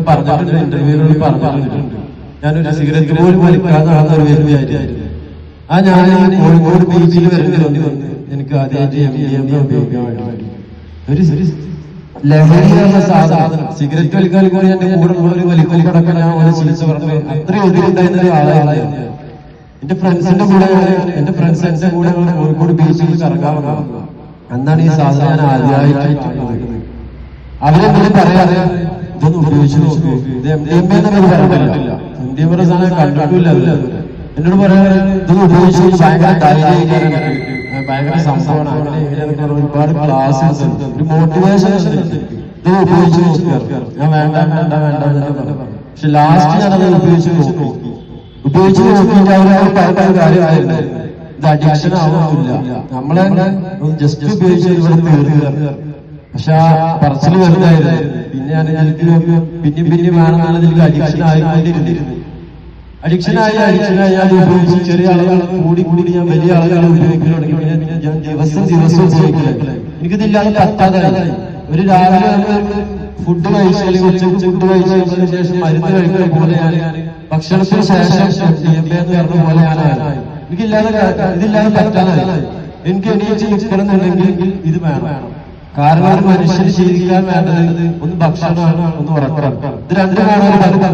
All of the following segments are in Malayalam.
ഞാൻ പറഞ്ഞിട്ടുണ്ട് ഇന്റർവ്യൂവിനോട് പറഞ്ഞിട്ടുണ്ട്. ഞാനൊരു സിഗരറ്റ് പോലും വലിക്കാതെ നടന്ന ഒരു വ്യക്തിയായിരുന്നു ആ ഞാൻ കോഴിക്കോട് ബീച്ചിൽ വരുന്ന എനിക്ക് ആദ്യമായിട്ട് എം ഡി എം ഉപയോഗിക്കാൻ വേണ്ടി ഒരു ഒരു ലഹരിയുള്ള സാധനം. സിഗരറ്റ് വലിക്കാൻ കൂടി എന്റെ കൂടെ ഒരു വലിക്കൽ കിടക്കാൻ ഞാൻ ഒരു ചികിത്സ പറഞ്ഞു അത്രയും എതിരുണ്ടായിരുന്ന ഒരു ആളായിരുന്നു എന്റെ ഫ്രണ്ട്സിന്റെ കൂടെ എന്റെ ഫ്രണ്ട്സ് എന്റെ കൂടെ കോഴിക്കോട് ബീച്ചിൽ കറങ്ങാൻ അന്നാണ് ഈ സാധനം ആദ്യമായിട്ട് അവരെന്തെങ്കിലും പറയാതെ ഇതൊന്ന് ഉപയോഗിച്ച് നോക്കൂ. ഇത് എം ഡി എം എ എന്നൊക്കെ പറഞ്ഞിട്ടില്ല. എം ഡി എം എന്ന സാധനം കണ്ടിട്ടില്ല എന്നോട് പറയാൻ ഇതൊന്ന് ഉപയോഗിച്ച് ഭയങ്കര ധൈര്യം ഭയങ്കര സംഭവമാണ്. അങ്ങനെ ഇങ്ങനെയൊക്കെ പറഞ്ഞ് ഒരുപാട് ക്ലാസ്സസ് ഉണ്ട്. ഒരു മോട്ടിവേഷൻ ഉണ്ട്. ഇത് ഉപയോഗിച്ച് നോക്കുക ഞാൻ വേണ്ട വേണ്ട വേണ്ട എന്നൊക്കെ പറഞ്ഞു. പക്ഷെ ലാസ്റ്റ് ഞാനത് ഉപയോഗിച്ച് നോക്കി. ഉപയോഗിച്ച് നോക്കിയിട്ട് അവർ പറയുന്ന കാര്യമായിരുന്നു ഇത് അഡിക്ഷൻ ആവുന്നില്ല നമ്മളെ ജസ്റ്റ് ഉപയോഗിച്ച് ഇവിടെ തീർക്കുക. പക്ഷെ ആ പറച്ചിൽ വെറുതായിരുന്നു പിന്നെ ഞാൻ എനിക്ക് പിന്നെയും പിന്നെയും വേണമെന്നാണ് എനിക്ക് അഡിക്ഷൻ ആയിക്കൊണ്ടിരുന്നിരുന്നു. അഡിക്ഷൻ ആയി അഡിക്ഷൻ ആയി ഞാൻ ഉപയോഗിച്ച് ചെറിയ ആളുകൾ കൂടി കൂടി ഞാൻ വലിയ ആളുകളെ ഉപയോഗിക്കാൻ തുടങ്ങി. പിന്നെ ദിവസം ദിവസം ഉപയോഗിക്കില്ല എനിക്കിതില്ലാതെ പറ്റാതെ ഒരു രാവിലെ ഫുഡ് കഴിച്ചാൽ ഉച്ചയ്ക്ക് ഫുഡ് കഴിച്ചതിന് ശേഷം മരുന്ന് കഴിക്കുന്ന പോലെയാണ് ഭക്ഷണത്തിന് ശേഷം എന്ന് പറഞ്ഞ പോലെയാണ് എനിക്കില്ലാതെ ഇതില്ലാതെ പറ്റാതെ എനിക്ക് എണീച്ച് നിൽക്കണം എന്നുണ്ടെങ്കിൽ ഇത് വേണം. കാരണം ഒരു മനുഷ്യന് ജീവിക്കാൻ വേണ്ടത് ഒന്ന് ഭക്ഷണമാണ് ഒന്ന് ഉറക്കണം ഇത് രണ്ടുമാണ്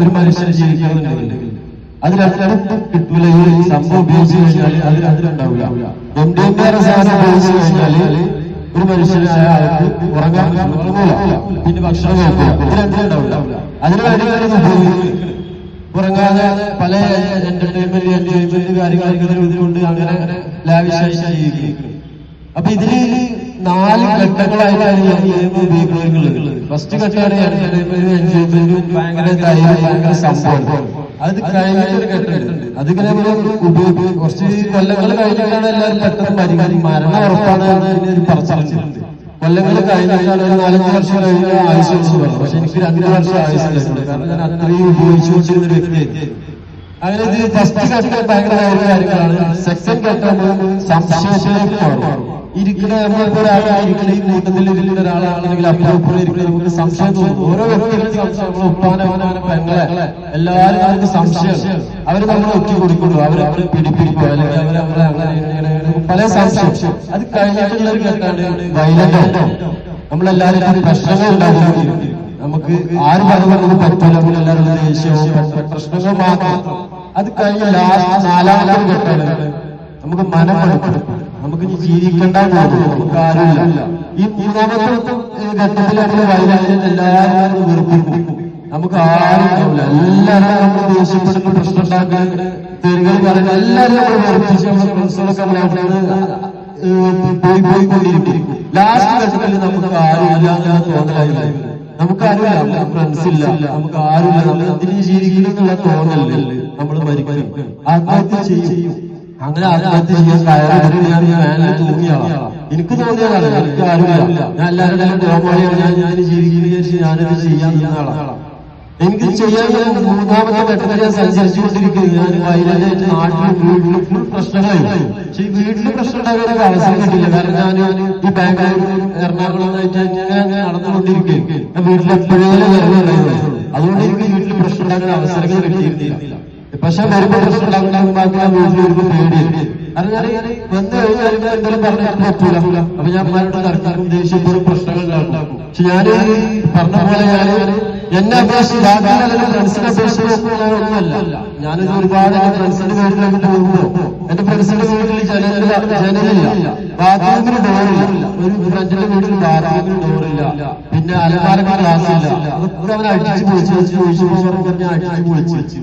ഒരു മനുഷ്യന് ജീവിക്കണമെന്നുണ്ടെങ്കിൽ അത് രണ്ടും കിട്ടൂല. ഈ സംഭവം ഉപയോഗിച്ച് കഴിഞ്ഞാൽ അത് രണ്ടിലുണ്ടാവില്ല എം ഡി എം വേറെ സാധനം ഉപയോഗിച്ച് കഴിഞ്ഞാൽ ഒരു മനുഷ്യനായ ആൾക്ക് ഉറങ്ങാൻ പിന്നെ ഭക്ഷണം കഴിക്കില്ല. ഇത് അതിന് വേണ്ടി സംഭവിക്കുന്നത് ഉറങ്ങാതെ പല എന്റർടൈൻമെന്റ് എന്റർടൈൻമെന്റ് കാര്യങ്ങളും ഇതിലുണ്ട്. അങ്ങനെ ജീവിക്കും അപ്പൊ ഇതിൽ നാല് ഘട്ടങ്ങളായിട്ടാണ് ഫസ്റ്റ് ഘട്ടമാണ് അത് കഴിഞ്ഞിട്ടൊരു ഘട്ടമുണ്ട്. അതിങ്ങനെ കുറച്ച് കൊല്ലങ്ങൾ കഴിഞ്ഞിട്ടാണ് എല്ലാവരും പെട്ടെന്ന് പരിഹാരം മരണം ഉറപ്പാണ് ഒരു കൊല്ലങ്ങൾ കഴിഞ്ഞിട്ടാണ് ഒരു നാലഞ്ച് വർഷം കഴിഞ്ഞ ആയുസ് പക്ഷെ എനിക്ക് രണ്ട് വർഷം ആയുസ് കാരണം ഞാൻ അത്രയും ഉപയോഗിച്ചുകൊണ്ടിരുന്ന വ്യക്തി അങ്ങനെ ഇത് ഫസ്റ്റ് ഘട്ടം ഭയങ്കര കാര്യങ്ങളാണ് സെക്കൻഡ് ഘട്ടം സംശയത്തിലേക്ക് മാറും ഇരിക്കുന്ന നമ്മളിപ്പോ ഒരാളായിരിക്കണം ഈ കൂട്ടത്തിൽ ഇരിക്കുന്ന ഒരാളാണെങ്കിൽ അപ്പുറം ഇരിക്കുന്ന നമുക്ക് സംശയം തോന്നും. ഓരോ വ്യക്തികൾക്ക് സംശയം നമ്മളെ ഉപ്പാനവനാണ് പെങ്ങളെ എല്ലാവരും നമുക്ക് സംശയം. അവർ നമ്മൾ ഒറ്റ കൊടുക്കുള്ളൂ അവർ അവരെ പിടിപ്പിടിക്കോ അല്ലെങ്കിൽ അവർ അവരെ പല സംശയം. അത് കഴിഞ്ഞിട്ടുള്ള ഒരു വൈലന്റ് നമ്മളെല്ലാവരും പ്രശ്നങ്ങൾ ഉണ്ടാകുന്നത് നമുക്ക് ആര് പറയുന്നത് പറ്റില്ല നമ്മളെല്ലാവരും ദേഷ്യവും പ്രശ്നങ്ങൾ മാത്രം. അത് കഴിഞ്ഞ ലാസ്റ്റ് നാലാമത്തെ ഘട്ടമാണ് നമുക്ക് മനം മടുക്കും നമുക്ക് ജീവിക്കണ്ട നമുക്ക് ആരുമില്ല ഈ മൂന്നാമത്തെ നമ്മൾ വൈരാഗ്യം എല്ലാവരും വെറുപ്പിക്കും നമുക്ക് ആരും എല്ലാവരും നമ്മൾ ദേഷ്യപ്പെടുന്ന പ്രശ്നം ഉണ്ടാക്കാൻ തെരുകൾ പറയുന്ന എല്ലാവരും നമ്മൾ വെറുപ്പിച്ച് നമ്മുടെ ഫ്രണ്ട്സുകളൊക്കെ നമ്മളെ പോയി പോയി കൊണ്ടിരിക്കും. ലാസ്റ്റ് ഘട്ടത്തിൽ നമുക്ക് ആരുമില്ല എന്നുള്ള തോന്നലായില്ല. നമുക്ക് ആരുമില്ല നമുക്ക് ഫ്രണ്ട്സ് ഇല്ല നമുക്ക് ആരുമില്ല. നമ്മൾ എന്തിനു ജീവിക്കണം എന്നുള്ള തോന്നലല്ലേ നമ്മൾ മരിക്കും. ആത്മഹത്യ ചെയ്യും. അങ്ങനെ ചെയ്യാൻ ഞാൻ എനിക്ക് തോന്നിയതാണ് എനിക്ക് ആരുമില്ല. ഞാൻ ഞാൻ ഞാൻ ചെയ്യാൻ എനിക്ക് ചെയ്യാൻ മൂന്നാമത്തെ ഞാൻ സഞ്ചരിച്ചുകൊണ്ടിരിക്കുന്നത് ഞാൻ വയനാട് നാട്ടിലും വീട്ടിലും ഫുൾ പ്രശ്നങ്ങളായി. പക്ഷെ ഈ അവസരം കിട്ടില്ല കാരണം ഞാൻ ഈ ബാംഗ്ലൂർ എറണാകുളമായിട്ട് നടന്നുകൊണ്ടിരിക്കുകയും എപ്പോഴേലും വരുന്നുണ്ടായിരുന്നു അതുകൊണ്ട് എനിക്ക് വീട്ടിൽ പ്രശ്നം അവസരങ്ങൾ കിട്ടിയിരുന്നില്ല. പക്ഷെ വരുമ്പോ പ്രശ്നം ഉണ്ടാകുമ്പോൾ ഞാൻ പേടി. അപ്പൊ ഞാൻ പറഞ്ഞിട്ടുണ്ട് നടക്കാറും ദേഷ്യപ്പെടും പ്രശ്നങ്ങൾ ഉണ്ടാക്കും. പക്ഷെ ഞാൻ പറഞ്ഞ പോലെ എന്നെ അപേക്ഷിച്ച് ബാക്കിയുള്ള ഫ്രണ്ട്സിനെ അപേക്ഷിച്ച് ഒന്നുമല്ല. ഞാനിത് ഒരുപാട് എന്റെ ഫ്രണ്ട്സിന്റെ വീട്ടിലേക്ക് പോകുമ്പോ എന്റെ ഫ്രണ്ട്സിന്റെ വീട്ടിൽ ജനലില്ല ജനലില്ല. ബാത്റൂമിന് ഡോറില്ല ഒരു ഫ്രണ്ടിന്റെ വീട്ടിൽ ബാത്റൂമിന് ഡോറില്ല പിന്നെ അലമാരക്ക് ആസില്ല അവരെ അടിച്ചു പൊളിച്ചു വെച്ച് ചോദിച്ചു പറഞ്ഞാൽ അടിച്ചു പൊളിച്ച്.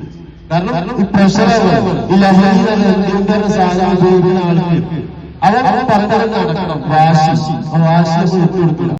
കാരണം ഈ പ്രഷറാണ് ഈ ലഹരി എന്തെങ്കിലും സാധനം ഉപയോഗിക്കുന്ന ആൾക്ക് അവൻ പറഞ്ഞ നടക്കണം വാശി വാശി കൊടുക്കില്ല